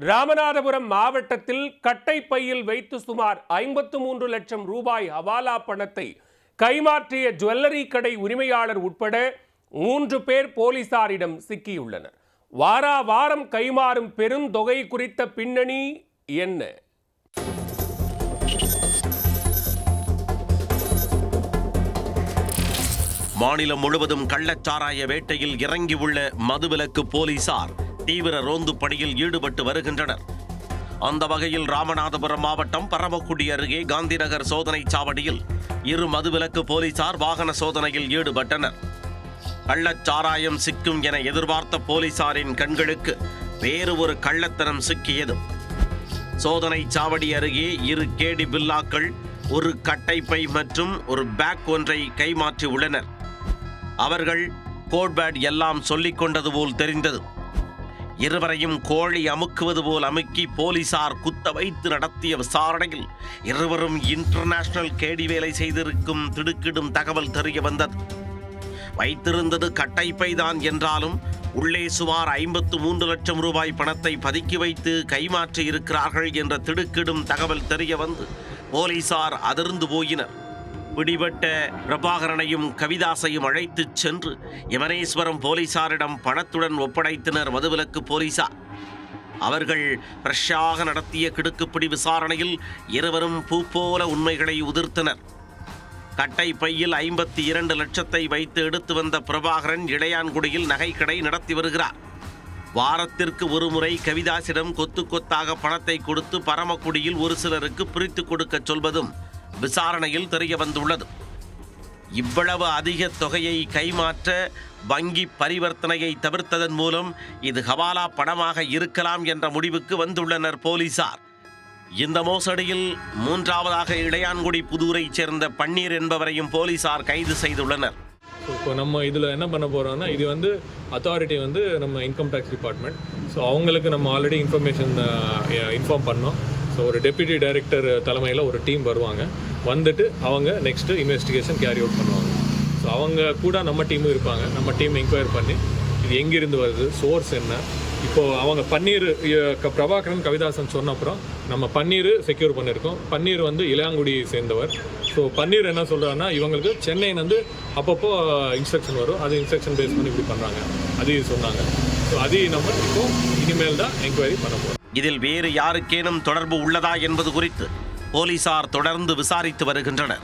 ராமநாதபுரம் மாவட்டத்தில் கட்டைப்பையில் வைத்து சுமார் ஐம்பத்து மூன்று லட்சம் ரூபாய் ஹவாலா பணத்தை கைமாற்றிய ஜுவல்லரி கடை உரிமையாளர் உட்பட மூன்று பேர் போலீசாரிடம் சிக்கியுள்ளனர். வாரா வாரம் கைமாறும் பெருந்தொகை குறித்த பின்னணி என்ன? மாநிலம் முழுவதும் கள்ளச்சாராய வேட்டையில் இறங்கியுள்ள மதுவிலக்கு போலீசார் தீவிர ரோந்து பணியில் ஈடுபட்டு வருகின்றனர். அந்த வகையில் ராமநாதபுரம் மாவட்டம் பரமக்குடி அருகே காந்திநகர் சோதனைச் சாவடியில் இரு மதுவிலக்கு போலீசார் வாகன சோதனையில் ஈடுபட்டனர். கள்ளச்சாராயம் சிக்கும் என எதிர்பார்த்த போலீசாரின் கண்களுக்கு வேறு ஒரு கள்ளத்தனம் சிக்கியது. சோதனை சாவடி அருகே இரு கேடி பில்லாக்கள் ஒரு கட்டைப்பை மற்றும் ஒரு பேக் ஒன்றை கைமாற்றி உள்ளனர். அவர்கள் கோட்பேட் எல்லாம் சொல்லிக் கொண்டது போல் தெரிந்தது. இருவரையும் கோழி அமுக்குவது போல் அமுக்கி போலீசார் குத்த வைத்து நடத்திய விசாரணையில் இருவரும் இன்டர்நேஷனல் கேடி வேலை செய்திருக்கும் திடுக்கிடும் தகவல் தெரிய வந்தது. வைத்திருந்தது கட்டைப்பைதான் என்றாலும் உள்ளே சுமார் ஐம்பத்து மூன்று லட்சம் ரூபாய் பணத்தை பதுக்கி வைத்து கைமாற்றி இருக்கிறார்கள் என்ற திடுக்கிடும் தகவல் தெரிய வந்து போலீசார் அதிர்ந்து போயினர். பிடிபட்ட பிரபாகரனையும் கவிதாசையும் அழைத்துச் சென்று யமனேஸ்வரம் போலீசாரிடம் பணத்துடன் ஒப்படைத்தனர் மதுவிலக்கு போலீசார். அவர்கள் ஃப்ரெஷ்ஷாக நடத்திய கிடுக்குப்பிடி விசாரணையில் இருவரும் பூப்போல உண்மைகளை உதிர்த்தனர். கட்டை பையில் ஐம்பத்தி இரண்டு லட்சத்தை வைத்து எடுத்து வந்த பிரபாகரன் இளையான்குடியில் நகைக்கடை நடத்தி வருகிறார். வாரத்திற்கு ஒருமுறை கவிதாசிடம் கொத்து கொத்தாக பணத்தை கொடுத்து பரமக்குடியில் ஒரு சிலருக்கு பிரித்து கொடுக்கச் சொல்வதும் விசாரணையில் தெரிய வந்துள்ளது. இவ்வளவு அதிக தொகையை கைமாற்ற வங்கி பரிவர்த்தனையை தவிர்த்ததன் மூலம் இது ஹவாலா பணமாக இருக்கலாம் என்ற முடிவுக்கு வந்துள்ளனர் போலீசார். இந்த மோசடியில் மூன்றாவதாக இளையான்குடி புதூரைச் சேர்ந்த பன்னீர் என்பவரையும் போலீசார் கைது செய்துள்ளனர். ஸோ இப்போ நம்ம இதில் என்ன பண்ண போகிறோம்னா இது வந்து அத்தாரிட்டி வந்து நம்ம இன்கம் டேக்ஸ் டிபார்ட்மெண்ட் ஸோ அவங்களுக்கு நம்ம ஆல்ரெடி இன்ஃபர்மேஷன் இன்ஃபார்ம் பண்ணோம். ஸோ ஒரு டெப்யூட்டி டைரக்டர் தலைமையில் ஒரு டீம் வருவாங்க. வந்துட்டு அவங்க நெக்ஸ்ட்டு இன்வெஸ்டிகேஷன் கேரி அவுட் பண்ணுவாங்க. ஸோ அவங்க கூட நம்ம டீமும் இருப்பாங்க. நம்ம டீம் என்கொயர் பண்ணி இது எங்கிருந்து வருது? சோர்ஸ் என்ன? இப்போது அவங்க பன்னீர் க- பிரபாகரன் கவிதாசன் சொன்ன அப்புறம் நம்ம பன்னீர் செக்யூர் பண்ணியிருக்கோம் பன்னீர் வந்து இளையாங்குடி சேர்ந்தவர். ஸோ பன்னீர் என்ன சொல்கிறாருன்னா இவங்களுக்கு சென்னையிலேருந்து அப்பப்போ இன்ஸ்ட்ரக்ஷன் வரும். அது இன்ஸ்ட்ரக்ஷன் பேஸ் பண்ணி இப்படி பண்ணுறாங்க அதையும் சொன்னாங்க. ஸோ அதையும் நம்ம இப்போ இனிமேல் தான் என்கொயரி பண்ண போகிறோம் இதில் வேறு யாருக்கேனும் தொடர்பு உள்ளதா என்பது குறித்து போலீசார் தொடர்ந்து விசாரித்து வருகின்றனர்.